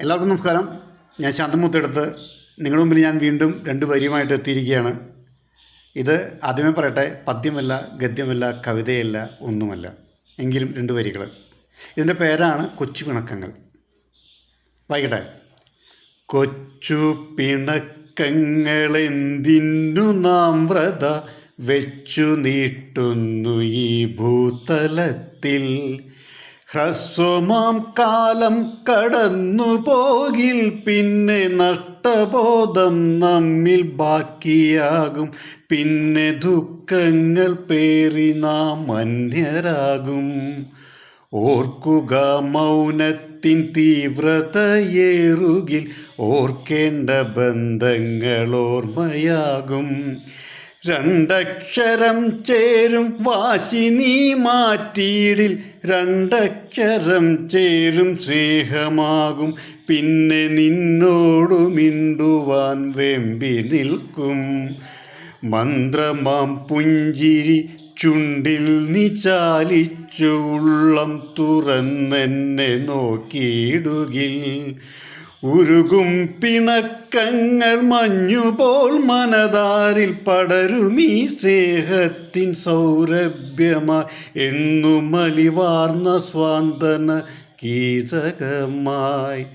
എല്ലാവർക്കും നമസ്കാരം. ഞാൻ ശാന്തമുത്തെടുത്ത്. നിങ്ങളുടെ മുമ്പിൽ ഞാൻ വീണ്ടും രണ്ട് വരിയുമായിട്ട് എത്തിയിരിക്കുകയാണ്. ഇത് ആദ്യമേ പറയട്ടെ പദ്യമല്ല ഗദ്യമല്ല കവിതയല്ല ഒന്നുമല്ല. എങ്കിലും രണ്ട് വരികൾ ഇതിന്റെ പേരാണ് കൊച്ചു പിണക്കങ്ങൾ. വായിക്കട്ടെ കൊച്ചു പിണക്കങ്ങളെന്തിനു നാം വ്രത വെച്ചു നീട്ടുന്നു ഈ ഭൂതലത്തിൽ? ഹ്രസ്വമാം കാലം കടന്നു പോകിൽ പിന്നെ നഷ്ടബോധം നമ്മിൽ ബാക്കിയാകും. പിന്നെ ദുഃഖങ്ങൾ പേറി നാം അന്യരാകും. ഓർക്കുക മൗനത്തിൻ തീവ്രതയേറുകിൽ ഓർക്കേണ്ട ബന്ധങ്ങൾ ഓർമ്മയാകും. രണ്ടക്ഷരം ചേരും. വാശി നീ മാറ്റിയിടിൽ രണ്ടക്ഷരം ചേരും. സ്നേഹമാകും. പിന്നെ നിന്നോടു മിണ്ടുവാൻ വെമ്പി നിൽക്കും. മന്ത്രമാം പുഞ്ചിരി ചുണ്ടിൽ നീ ചാലിച്ചു ഉള്ളം തുറന്നെന്നെ നോക്കിയിടുകിൽ. ഉരുകും പിണക്കങ്ങൾ മഞ്ഞുപോൽ മനതാരിൽ ഈ സ്നേഹത്തിൻ സൗരഭ്യമായി. എന്നു മലിവാർന്ന സ്വാന്തന കീതകമായി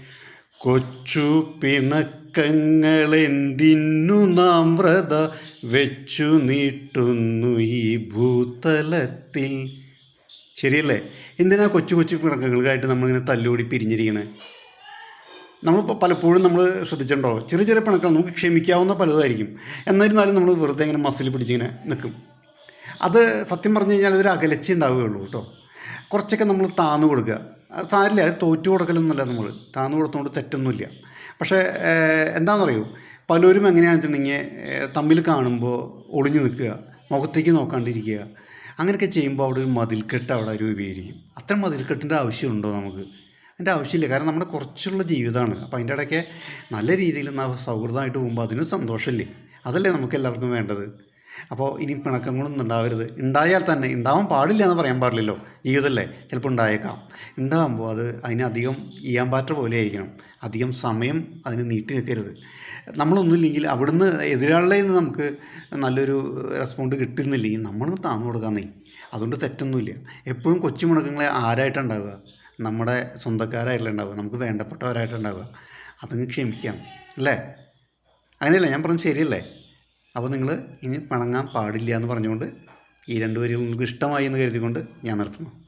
കൊച്ചു പിണക്കങ്ങളെന്തിന്നു നാം വ്രത വെച്ചു നീട്ടുന്നു ഈ ഭൂതലത്തിൽ? ശരിയല്ലേ? എന്തിനാ കൊച്ചു കൊച്ചു പിണക്കങ്ങൾക്കായിട്ട് നമ്മളിങ്ങനെ തല്ലുകൂടി പിരിഞ്ഞിരിക്കണേ? നമ്മളിപ്പോൾ പലപ്പോഴും നമ്മൾ ശ്രദ്ധിച്ചിട്ടുണ്ടോ? ചെറിയ ചെറിയ പിണക്കൾ നമുക്ക് ക്ഷമിക്കാവുന്ന പലതായിരിക്കും. എന്നിരുന്നാലും നമ്മൾ വെറുതെ ഇങ്ങനെ മസിൽ പിടിച്ചിങ്ങനെ നിൽക്കും. അത് സത്യം പറഞ്ഞു കഴിഞ്ഞാൽ ഒരു അകലച്ച ഉണ്ടാവുകയുള്ളൂ കേട്ടോ. കുറച്ചൊക്കെ നമ്മൾ താന്നു കൊടുക്കുക. സാരില്ല അത് തോറ്റു കൊടുക്കലൊന്നുമല്ല നമ്മൾ. താന്നു കൊടുത്തുകൊണ്ട് തെറ്റൊന്നുമില്ല. പക്ഷേ എന്താണെന്നറിയോ? പലരും എങ്ങനെയാണെന്നുണ്ടെങ്കിൽ തമ്മിൽ കാണുമ്പോൾ ഒളിഞ്ഞു നിൽക്കുക മുഖത്തേക്ക് നോക്കാണ്ടിരിക്കുക അങ്ങനെയൊക്കെ ചെയ്യുമ്പോൾ അവിടെ ഒരു മതിൽക്കെട്ട് അവിടെ രൂപീകരിക്കും. അത്തരം മതിൽക്കെട്ടിന്റെ ആവശ്യമുണ്ടോ നമുക്ക്? അതിന്റെ ആവശ്യമില്ല. കാരണം നമ്മുടെ കുറച്ചുള്ള ജീവിതമാണ്. അപ്പോൾ അതിന്റെ ഇടയ്ക്ക് നല്ല രീതിയിൽ സൗഹൃദമായിട്ട് പോകുമ്പോൾ അതിനും സന്തോഷമില്ലേ? അതല്ലേ നമുക്ക് എല്ലാവർക്കും വേണ്ടത്. അപ്പോൾ ഇനി പിണക്കങ്ങളൊന്നും ഉണ്ടാവരുത്. ഉണ്ടായാൽ തന്നെ ഉണ്ടാവാൻ പാടില്ല എന്ന് പറയാൻ പാടില്ലല്ലോ. ജീവിതമല്ലേ? ചിലപ്പോൾ ഉണ്ടായേക്കാം. ഉണ്ടാകുമ്പോൾ അത് അതിനധികം ചെയ്യാൻ പാറ്റ പോലെ ആയിരിക്കണം. അധികം സമയം അതിന് നീട്ടി നിൽക്കരുത് നമ്മളൊന്നുമില്ലെങ്കിൽ അവിടുന്ന് എതിരാളിൽ നിന്ന് നമുക്ക് നല്ലൊരു റെസ്പോണ്ട് കിട്ടുന്നില്ലെങ്കിൽ നമ്മൾ താന്നു കൊടുക്കാന്നേ അതുകൊണ്ട് തെറ്റൊന്നുമില്ല. എപ്പോഴും കൊച്ചു മുടക്കങ്ങളെ ആരായിട്ടുണ്ടാവുക നമ്മുടെ സ്വന്തക്കാരായിട്ടല്ല ഉണ്ടാവുക നമുക്ക് വേണ്ടപ്പെട്ടവരായിട്ടുണ്ടാവുക അതങ്ങ് ക്ഷമിക്കാം അല്ലേ? അങ്ങനെയല്ലേ ഞാൻ പറഞ്ഞത് ശരിയല്ലേ? അപ്പോൾ നിങ്ങൾ ഇനി പിണങ്ങാൻ പാടില്ല എന്ന് പറഞ്ഞുകൊണ്ട് ഈ രണ്ട് വരികൾ നിങ്ങൾക്ക് ഇഷ്ടമായി എന്ന് കരുതിക്കൊണ്ട് ഞാൻ നിർത്തുന്നു.